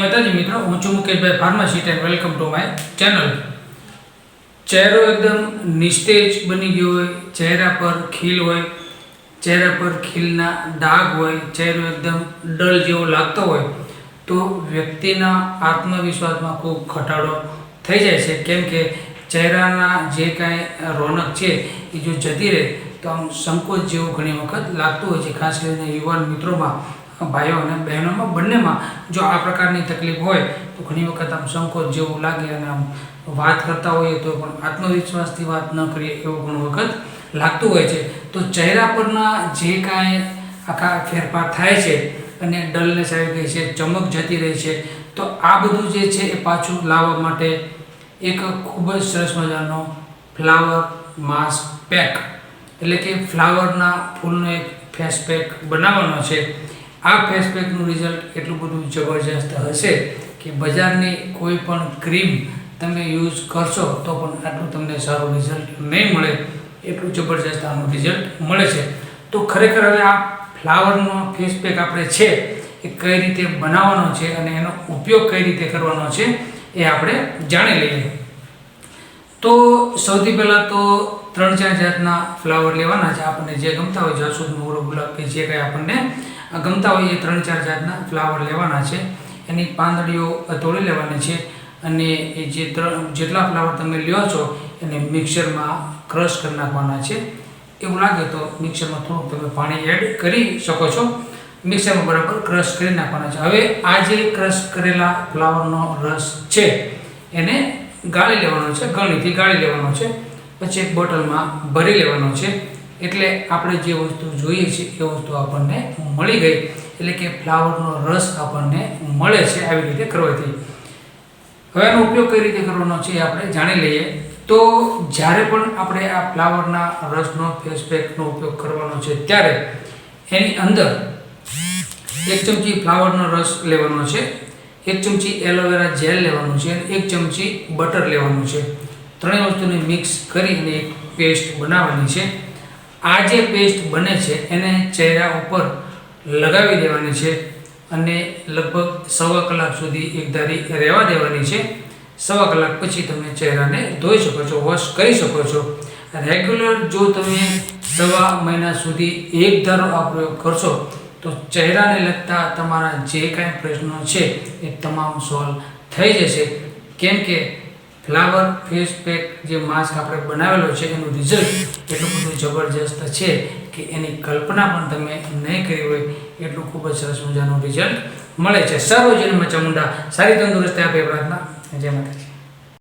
માતાજી મિત્રો, હું છું મુકેશભાઈ pharmacist and welcome to my channel ચહેરો એકદમ નિસ્તેજ બની ગયો હોય, ચહેરા પર ખીલ હોય, ચહેરા પર ખીલના ડાઘ હોય, ચહેરો એકદમ ડલ જેવો લાગતો હોય, તો વ્યક્તિના આત્મવિશ્વાસમાં ખૂબ ઘટાડો થઈ જાય છે. કેમ કે ચહેરાના જે કાંઈ રોનક છે, એ જો જતી રહે, તો આમ સંકોચ જેવું ઘણી વખત લાગતું હોય છે. ખાસ કરીને યુવાન મિત્રોમાં ભાઈઓ અને બહેનોમાં બંનેમાં જો આ પ્રકારની તકલીફ હોય, તો ઘણી વખત આમ સંકોચ જેવું લાગે અને આમ વાત કરતા હોઈએ તો પણ આત્મવિશ્વાસથી વાત ન કરીએ એવું ઘણું વખત લાગતું હોય છે. તો ચહેરા પરના જે કાંઈ આખા ફેરફાર થાય છે અને ડલનેસ આવી ગઈ છે, ચમક જતી રહી છે, તો આ બધું જે છે એ પાછું લાવવા માટે એક ખૂબ જ સરસ મજાનો ફ્લાવર માસ્ક પેક, એટલે કે ફ્લાવરના ફૂલનો એક ફેસ પેક બનાવવાનો છે. આ ફેસ પેકનું રિઝલ્ટ એટલું બધું જબરજસ્ત હશે કે બજારની કોઈ પણ ક્રીમ તમે યુઝ કરશો તો પણ આટલું તમને સારું રિઝલ્ટ નહીં મળે. એટલું જબરજસ્ત આનું રિઝલ્ટ મળે છે. તો ખરેખર હવે આ ફ્લાવરનો ફેસ પેક આપણે છે એ કઈ રીતે બનાવવાનો છે અને એનો ઉપયોગ કઈ રીતે કરવાનો છે એ આપણે જાણી લઈએ. તો સૌથી પહેલાં તો ત્રણ ચાર જાતના ફ્લાવર લેવાના છે. આપણને જે ગમતા હોય જાસૂદ મોગરો ગુલાબ કે જે કંઈ આપણને ગમતા હોય એ ત્રણ ચાર જાતના ફ્લાવર લેવાના છે. એની પાંદડીઓ તોડી લેવાની છે અને એ જે જેટલા ફ્લાવર તમે લ્યો છો એને મિક્સરમાં ક્રશ કરી નાખવાના છે. એવું લાગે તો મિક્સરમાં થોડુંક તમે પાણી એડ કરી શકો છો. મિક્સરમાં બરાબર ક્રશ કરી નાખવાના છે. હવે આ જે ક્રશ કરેલા ફ્લાવરનો રસ છે, એને ગાળી લેવાનો છે. ગળણીથી ગાળી લેવાનો છે. પછી એક બોટલમાં ભરી લેવાનો છે. એટલે આપણે જે વસ્તુ જોઈએ છે, એ વસ્તુ આપણને મળી ગઈ. એટલે કે ફ્લાવરનો રસ આપણને મળે છે, આવી રીતે કરવાથી. હવે એનો ઉપયોગ કઈ રીતે કરવાનો છે આપણે જાણી લઈએ. તો જ્યારે પણ આપણે આ ફ્લાવરના રસનો ફેસ પેકનો ઉપયોગ કરવાનો છે, ત્યારે એની અંદર એક ચમચી ફ્લાવરનો રસ લેવાનો છે, એક ચમચી એલોવેરા જેલ લેવાનું છે, અને એક ચમચી બટર લેવાનું છે. ત્રણેય વસ્તુને મિક્સ કરીને એક પેસ્ટ બનાવવાની છે. આ જે પેસ્ટ બને છે, એને ચહેરા ઉપર લગાવી દેવાની છે અને લગભગ સવા કલાક સુધી એક ધારી રહેવા દેવાની છે. સવા કલાક પછી તમે ચહેરાને ધોઈ શકો છો વોશ કરી શકો છો. રેગ્યુલર જો તમે સવા મહિના સુધી એક ધારો આ પ્રયોગ કરશો, તો ચહેરાને લગતા તમારા જે કાંઈ પ્રશ્નો છે, એ તમામ સોલ્વ થઈ જશે. કેમ કે ફ્લાવર ફેસ પેક જે માસ્ક આપણે બનાવેલો છે, એનું રિઝલ્ટ એટલું બધું જબરજસ્ત છે કે એની કલ્પના પણ તમે નહીં કરી હોય એટલું ખૂબ જ સરસ મજાનું રિઝલ્ટ મળે છે. સર્વજન્મ ચામુંડા, સારી તંદુરસ્તી આપે પ્રાર્થના. જય માતાજી.